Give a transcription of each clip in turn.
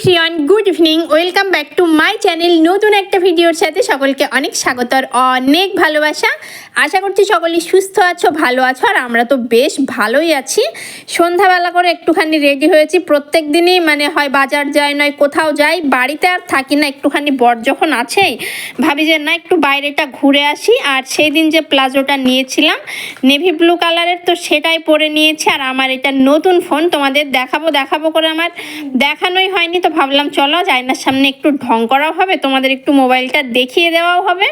ফ্রিয়ন good evening welcome back to my channel নতুন একটা ভিডিওর সাথে সকলকে অনেক স্বাগত আর অনেক ভালোবাসা। আশা করছি সকলেই সুস্থ আছো, ভালো আছো, আর আমরা তো বেশ ভালোই আছি। সন্ধ্যাবেলা করে একটুখানি রেডি হয়েছি। প্রত্যেক দিনই মানে হয় বাজার যাই নয়, কোথাও যাই, বাড়িতে আর থাকি না, একটুখানি বর যখন আছেই ভাবি যে না, একটু বাইরেটা ঘুরে আসি। আর সেই দিন যে প্লাজোটা নিয়েছিলাম নেভি ব্লু কালারের তো সেটাই পরে নিয়েছি। আর আমার এটা নতুন ফোন তোমাদের দেখাবো দেখাবো করে আমার দেখানোই হয়নি। তো ভাবলাম, চলো আয়নার সামনে একটু ঢং করাও হবে, তোমাদের একটু মোবাইলটা দেখিয়ে দেওয়াও হবে।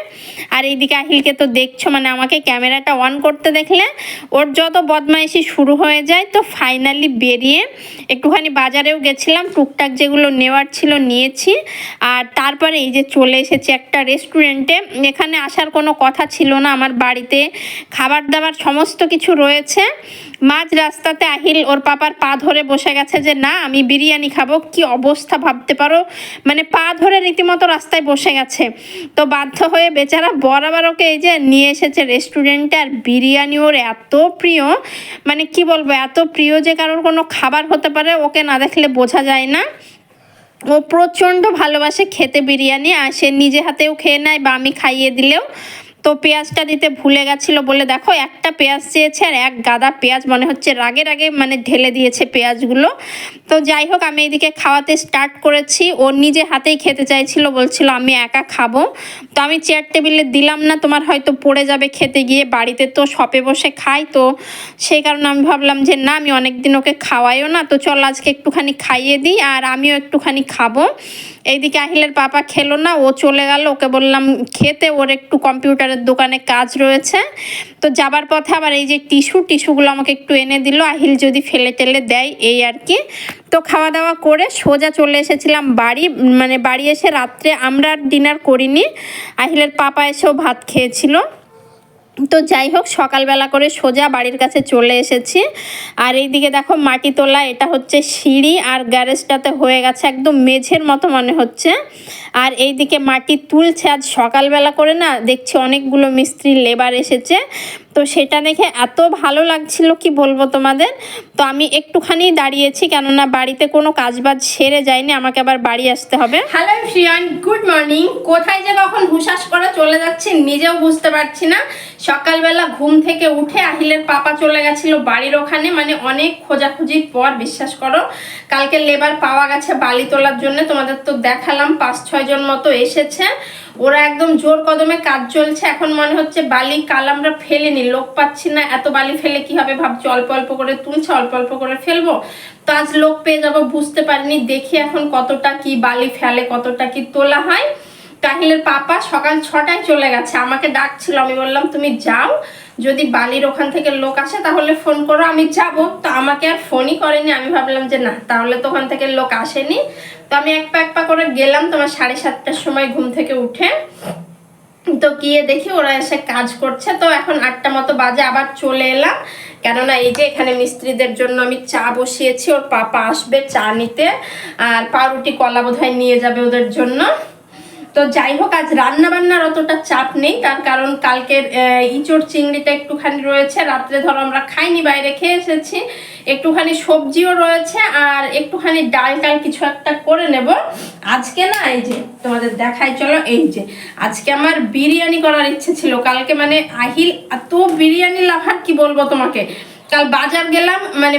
আর এইদিকে আহিলকে তো দেখছ মানে আমাকে ক্যামেরাটা অন করতে দেখলে ওর যত বদমাইশি শুরু হয়ে যায় তো ফাইনালি বেরিয়ে একটুখানি বাজারেও গেছিলাম, টুকটাক যেগুলো নেওয়ার ছিল নিয়েছি। আর তারপরে এই যে চলে এসেছি একটা রেস্টুরেন্টে, এখানে আসার কোনো কথা ছিল না, আমার বাড়িতে খাবার দাবার সমস্ত কিছু রয়েছে। মাঝ রাস্তাতে আহিল ওর পাপার পা ধরে বসে গেছে যে, না, আমি বিরিয়ানি খাব। কি অবস্থা ভাবতে পারো। মানে পা ধরে রীতিমতো রাস্তায় বসে গেছে। তো বাধ্য হয়ে বেচারা বরাবর ওকে এই যে নিয়ে এসেছে রেস্টুরেন্টে আর বিরিয়ানি ওর এত প্রিয়। মানে কি বলব, এত প্রিয় যে কারোর কোনো খাবার হতে পারে, ওকে না দেখলে বোঝা যায় না। ও প্রচণ্ড ভালোবাসে খেতে বিরিয়ানি, আর সে নিজে হাতেও খেয়ে নেয় বা আমি খাইয়ে দিলেও। তো পেঁয়াজটা দিতে ভুলে গেছিল বলে দেখো, একটা পেঁয়াজ চেয়েছে আর এক গাদা পেঁয়াজ মনে হচ্ছে রাগে রাগে মানে ঢেলে দিয়েছে পেঁয়াজগুলো। তো যাই হোক, আমি এইদিকে খাওয়াতে স্টার্ট করেছি। ও নিজে হাতেই খেতে চাইছিল, বলছিল আমি একা খাব। তো আমি চেয়ার টেবিলে দিলাম না, তোমার হয়তো পড়ে যাবে খেতে গিয়ে, বাড়িতে তো শপে বসে খাই তো। সেই কারণে আমি ভাবলাম যে না, আমি অনেকদিন ওকে খাওয়াইও না, তো চল আজকে একটুখানি খাইয়ে দিই আর আমিও একটুখানি খাব। এইদিকে আহিলের পাপা খেলো না, ও চলে গেল, ওকে বললাম খেতে, ওর একটু কম্পিউটারের দোকানে কাজ রয়েছে। তো যাবার পথে আবার এই যে টিস্যু, টিস্যুগুলো আমাকে একটু এনে দিল। আহিল যদি ফেলে টেলে দেয় এই আর কি। তো খাওয়া দাওয়া করে সোজা চলে এসেছিলাম বাড়ি। মানে বাড়ি এসে রাত্রে আমরা ডিনার করিনি। আহিলের পাপা এসেও ভাত খেয়েছিল। তো যাই হোক, সকালবেলা করে সোজা বাড়ির কাছে চলে এসেছি। আর এইদিকে দেখো মাটি তোলা, এটা হচ্ছে সিঁড়ি আর গ্যারেজটাতে হয়ে গেছে একদম মেঝের মতো মনে হচ্ছে। আর এই দিকে মাটি তুলছে, আজ সকালবেলা করে না দেখছি অনেকগুলো মিস্ত্রি লেবার এসেছে। তো সেটা দেখে এত ভালো লাগছিল কি বলব তোমাদের? তো আমি একটুখানি দাঁড়িয়েছি কেননা বাড়িতে কোনো কাজবাজ সেরে যায়নি, আমাকে আবার বাড়ি আসতে হবে। হ্যালো ফ্রিয়ান গুড মর্নিং কোথায় যে কখন হুশাস করে চলে যাচ্ছি নিজেও বুঝতে পারছি না। সকালবেলা ঘুম থেকে উঠে আহিলের পাপা চলে গেছিল বাড়ির ওখানে মানে অনেক খোঁজাখুঁজির পর, বিশ্বাস করো। কালকে লেবার পাওয়া গেছে বালি তোলার জন্য, তোমাদের তো দেখালাম, পাঁচ ছয় জন মতো এসেছে। ওরা একদম জোর কদমে কাজ চলছে। এখন মনে হচ্ছে বালি কাল আমরা ফেলেনি, লোক পাচ্ছি না। এত বালি ফেলে কি হবে ভাবছি, অল্প অল্প করে তুলছে, অল্প অল্প করে ফেলব। তো আজ লোক পেয়ে যাব, বুঝতে পারিনি। দেখি এখন কতটা কি বালি ফেলে, কতটা কি তোলা হয়। কাহিলের পাপা সকাল ছটায় চলে গেছে। আমাকে ডাকছিল, আমি বললাম, তুমি যাও যদি বালির ওখান থেকে লোক আসে, তাহলে ফোন করো, আমি যাব। তো আমাকে আর ফোনই করেনি, আমি ভাবলাম যে না, তাহলে তো ওখান থেকে লোক আসেনি। তো আমি এক পা এক পা করে গেলাম, তোমার সাড়ে সাতটার সময় ঘুম থেকে উঠে। তো গিয়ে দেখি ওরা এসে কাজ করছে, তো এখন আটটা মতো বাজে, আবার চলে এলাম। কেননা এই যে এখানে মিস্ত্রিদের জন্য আমি চা বসিয়েছি, ওর পাপা আসবে চা নিতে, আর পাউরুটি কলা বোধহয় নিয়ে যাবে ওদের জন্য। তো যাই হোক, আজ রান্না বান্নার অতটা চাপ নেই, তার কারণ কালকের ইঁচড় চিংড়িটা একটুখানি রয়েছে, রাত্রে ধরো আমরা খাইনি, বাইরে খেয়ে এসেছি, একটুখানি সবজিও রয়েছে, আর একটুখানি ডাল টাল কিছু একটা করে নেব। আজকে না, এই যে তোমাদের দেখাই, চলো, এই যে, আজকে আমার বিরিয়ানি করার ইচ্ছে ছিল, কালকে মানে আহিল, এত বিরিয়ানি লাভার, কি বলব তোমাকে? কাল বাজার গেলাম মানে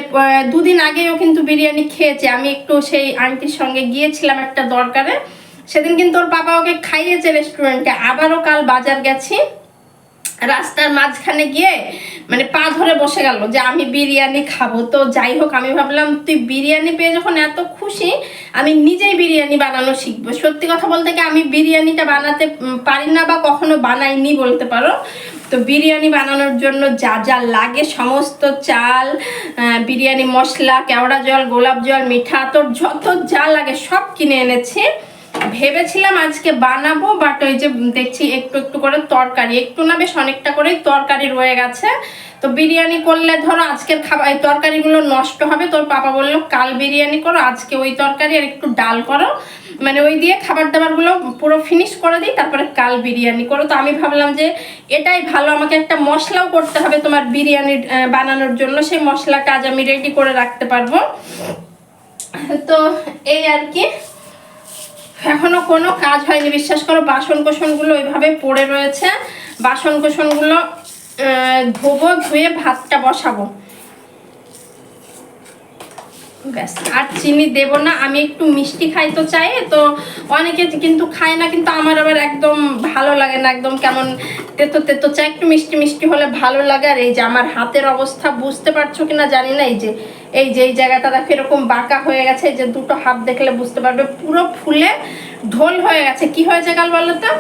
দুদিন আগেও কিন্তু বিরিয়ানি খেয়েছে, আমি একটু সেই আন্টির সঙ্গে গিয়েছিলাম একটা দরকারে সেদিন কিন্তু ওর বাবা ওকে খাইয়েছে রেস্টুরেন্টে। আবারও কাল বাজার গেছি। রাস্তার মাঝখানে গিয়ে মানে পা ধরে বসে গেল যে আমি বিরিয়ানি খাব। তো যাই হোক, আমি ভাবলাম, তুই বিরিয়ানি পেয়ে যখন এত খুশি, আমি নিজেই বিরিয়ানি বানানো শিখব। সত্যি কথা বলতে কি, আমি বিরিয়ানিটা বানাতে পারি না বা কখনো বানাইনি বলতে পারো। তো বিরিয়ানি বানানোর জন্য যা যা লাগে, সমস্ত চাল বিরিয়ানি মশলা, কেওড়া জল, গোলাপ জল, মিঠা, তোর যত যা লাগে সব কিনে এনেছি। ভেবেছিলাম আজকে বানাবো বাট ওই যে দেখছি একটু একটু করে তরকারি। একটু না বেশ অনেকটা করেই তরকারি রয়ে গেছে। তো বিরিয়ানি করলে ধরো আজকের খাবার, এই তরকারিগুলো নষ্ট হবে। তোর পাপা বলল, কাল বিরিয়ানি করো, আজকে ওই তরকারি আর একটু ডাল করো। মানে ওই দিয়ে খাবার দাবারগুলো পুরো ফিনিশ করে দিই, তারপরে কাল বিরিয়ানি করো। তো আমি ভাবলাম যে এটাই ভালো, আমাকে একটা মশলাও করতে হবে তোমার বিরিয়ানি বানানোর জন্য। সেই মশলাটা আজ আমি রেডি করে রাখতে পারব। তো এই আর কি। এখনও কোনো কাজ হয়নি। বিশ্বাস করো বাসন কোসনগুলো ওইভাবে পড়ে রয়েছে। বাসন কোসনগুলো ধোবো, ধুয়ে ভাতটা বসাবো। ব্যাস, আর চিনি দেব না। আমি একটু মিষ্টি খাই তো চাই, তো অনেকে কিন্তু খায় না, কিন্তু আমার আবার একদম ভালো লাগে না, একদম কেমন তেতো তেতো চাই একটু মিষ্টি মিষ্টি হলে ভালো লাগে। আর এই যে আমার হাতের অবস্থা বুঝতে পারছ কিনা জানি না, এই যে এই যে, এই জায়গাটা দেখো, এরকম বাঁকা হয়ে গেছে, এই যে দুটো হাত দেখলে বুঝতে পারবে, পুরো ফুলে ঢোল হয়ে গেছে। কি হয়েছে কাল বলো তো?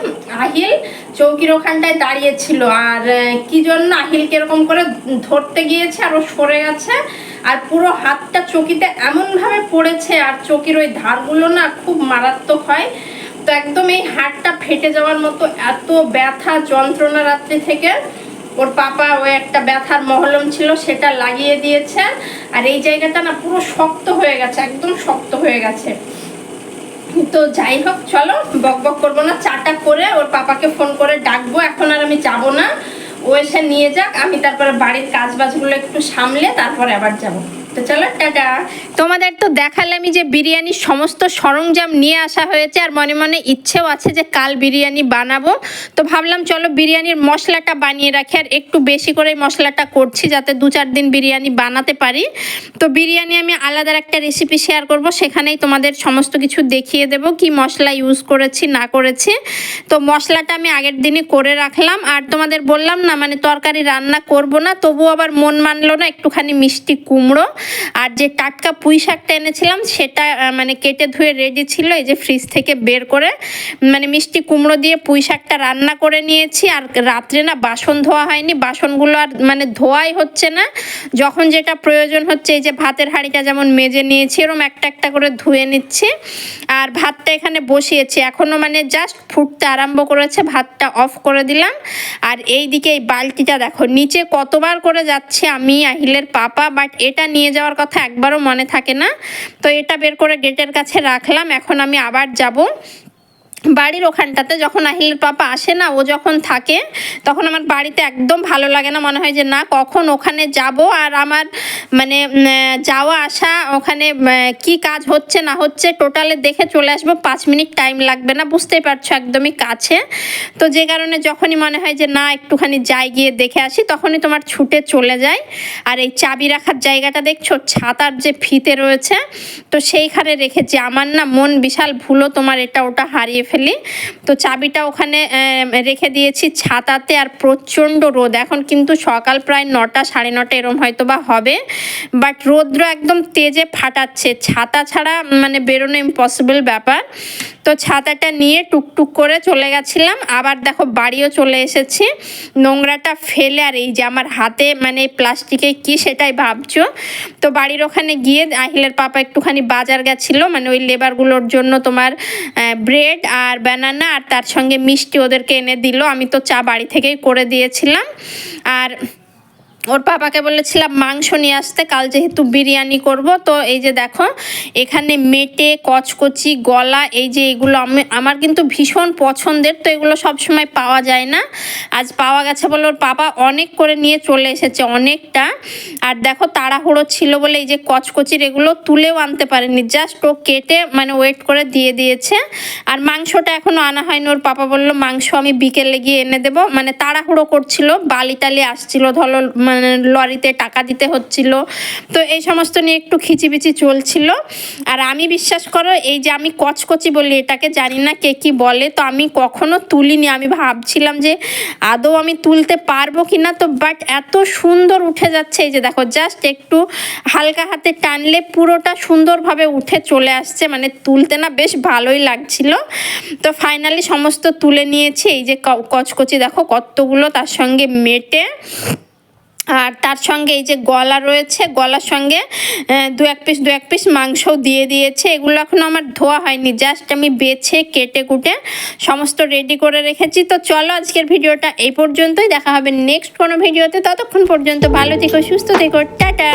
আহিল চৌকির ওখানটায় দাঁড়িয়েছিল, আর কি জন্য আহিল কীরকম করে ধরতে গিয়েছে, আর ও সরে গেছে, আর পুরো হাতটা চকিতে এমনভাবে পড়েছে, আর চকির ওই ধারগুলো না খুব মারাত্মক হয়। তো একদম এই হাড়টা ফেটে যাওয়ার মতো এত ব্যথা যন্ত্রণা রাত্রি থেকে। ওর পাপা ওই একটা ব্যথার মহলম ছিল, সেটা লাগিয়ে দিয়েছে। আর এই জায়গাটা না পুরো শক্ত হয়ে গেছে, একদম শক্ত হয়ে গেছে। তো যাই হোক, চলো, বক বক করব না, চাটা করে ওর পাপাকে ফোন করে ডাকবো, এখন আর আমি যাব না। ও এসে নিয়ে যাক, আমি তারপরে বাড়ির কাজ বাজগুলো একটু সামলে তারপরে আবার যাব। চলো, টাটা। তোমাদের তো দেখালামই যে বিরিয়ানির সমস্ত সরঞ্জাম নিয়ে আসা হয়েছে, আর মনে মনে ইচ্ছেও আছে যে কাল বিরিয়ানি বানাবো। তো ভাবলাম চলো বিরিয়ানির মশলাটা বানিয়ে রাখি, আর একটু বেশি করে মশলাটা করছি যাতে দু চার দিন বিরিয়ানি বানাতে পারি। তো বিরিয়ানি আমি আলাদার একটা রেসিপি শেয়ার করব, সেখানেই তোমাদের সমস্ত কিছু দেখিয়ে দেব, কি মশলা ইউজ করেছি, না করেছি। তো মশলাটা আমি আগের দিনই করে রাখলাম, আর তোমাদের বললাম না মানে তরকারি রান্না করব না তবু আবার মন মানলো না, একটুখানি মিষ্টি কুমড়ো। আর যে টাটকা পুঁই শাকটা এনেছিলাম, সেটা মানে কেটে ধুয়ে রেডি ছিল, এই যে ফ্রিজ থেকে বের করে মানে মিষ্টি কুমড়ো দিয়ে পুঁই শাকটা রান্না করে নিয়েছি। আর রাত্রে না বাসন ধোয়া হয়নি, বাসনগুলো আর মানে ধোয়াই হচ্ছে না। যখন যেটা প্রয়োজন হচ্ছে, এই যে ভাতের হাঁড়িটা যেমন মেজে নিয়েছি এরকম একটা একটা করে ধুয়ে নিচ্ছি। আর ভাতটা এখানে বসিয়েছি। এখনও মানে জাস্ট ফুটতে আরম্ভ করেছে, ভাতটা অফ করে দিলাম। আর এই দিকে এই বালতিটা দেখো, নিচে কতবার করে যাচ্ছে আমি, আহিলের পাপা বাট এটা নিয়ে যাওয়ার কথা একবারও মনে থাকে না। তো এটা বের করে গেটের কাছে রাখলাম। এখন আমি আবার যাব। বাড়ির ওখানটাতে যখন আহিলের পাপা আসে না, ও যখন থাকে, তখন আমার বাড়িতে একদম ভালো লাগে না। মনে হয় যে, না, কখন ওখানে যাব আর আমার মানে যাওয়া আসা, ওখানে কি কাজ হচ্ছে, না হচ্ছে টোটালে দেখে চলে আসব। পাঁচ মিনিট টাইম লাগবে না, বুঝতেই পারছ, একদমই কাছে। তো যে কারণে যখনই মনে হয় যে, না, একটুখানি যাই, গিয়ে দেখে আসি, তখনই তোমার ছুটে চলে যায় আর এই চাবি রাখার জায়গাটা দেখছ, ছাতার যে ফিতে রয়েছে, তো সেইখানে রেখেছি। আমার না মন বিশাল ভুলো তোমার এটা, ওটা হারিয়ে ফেলি। তো চাবিটা ওখানে রেখে দিয়েছি ছাতাতে আর প্রচণ্ড রোদ। এখন কিন্তু সকাল প্রায় নটা, সাড়ে নটা এরম হয়তো বা হবে। বাট রৌদ্র একদম তেজে ফাটাচ্ছে। ছাতা ছাড়া মানে বেরোনো ইম্পসিবল ব্যাপার। তো ছাতাটা নিয়ে টুকটুক করে চলে গেছিলাম। আবার দেখো বাড়িও চলে এসেছি। নোংরাটা ফেলে আর এই যে আমার হাতে মানে প্লাস্টিকে কি সেটাই ভাবছ? তো বাড়ির ওখানে গিয়ে আহিলের পাপা একটুখানি বাজার গেছিল। মানে ওই লেবারগুলোর জন্য তোমার ব্রেড আর ব্যানানা আর তার সঙ্গে মিষ্টি ওদেরকে এনে দিল। আমি তো চা বাড়ি থেকেই করে দিয়েছিলাম। আর ওর পাপাকে বলেছিলাম মাংস নিয়ে আসতে, কাল যেহেতু বিরিয়ানি করব, তো এই যে দেখো, এখানে মেটে, কচকচি, গলা, এই যে এগুলো আমি আমার কিন্তু ভীষণ পছন্দের, তো এগুলো সব সময় পাওয়া যায় না। আজ পাওয়া গেছে বলে ওর পাপা অনেক করে নিয়ে চলে এসেছে, অনেকটা। আর দেখো, তাড়াহুড়ো ছিল বলে এই যে কচকচির এগুলো তুলেও আনতে পারেনি, জাস্ট ও কেটে মানে ওয়েট করে দিয়ে দিয়েছে। আর মাংসটা এখনও আনা হয়নি, ওর পাপা বলল, মাংস আমি বিকেলে গিয়ে এনে দেবো। মানে তাড়াহুড়ো করছিল, বালি টালি আসছিল, ধরো মানে লরিতে টাকা দিতে হচ্ছিল। তো এই সমস্ত নিয়ে একটু খিচিবিচি চলছিল। আর আমি বিশ্বাস করো, এই যে আমি কচকচি বলি, এটাকে জানি না কে কি বলে, তো আমি কখনো তুলিনি। আমি ভাবছিলাম যে আদৌ আমি তুলতে পারব কি না, তো বাট এত সুন্দর উঠে যাচ্ছে। এই যে দেখো জাস্ট একটু হালকা হাতে টানলে পুরোটা সুন্দরভাবে উঠে চলে আসছে। মানে তুলতে না বেশ ভালোই লাগছিল। তো ফাইনালি সমস্ত তুলে নিয়েছি। এই যে কচকচি দেখো, কতগুলো তার সঙ্গে মেটে। আর তার সঙ্গে এই যে গলা রয়েছে, গলার সঙ্গে দু এক পিস, দু এক পিস মাংসও দিয়ে দিয়েছে। এগুলো এখনও আমার ধোয়া হয়নি জাস্ট আমি বেছে, কেটে কুটে সমস্ত রেডি করে রেখেছি। তো চলো আজকের ভিডিওটা এই পর্যন্তই। দেখা হবে নেক্সট কোনো ভিডিওতে। ততক্ষণ পর্যন্ত ভালো থেকো, সুস্থ থেকো। টাটা!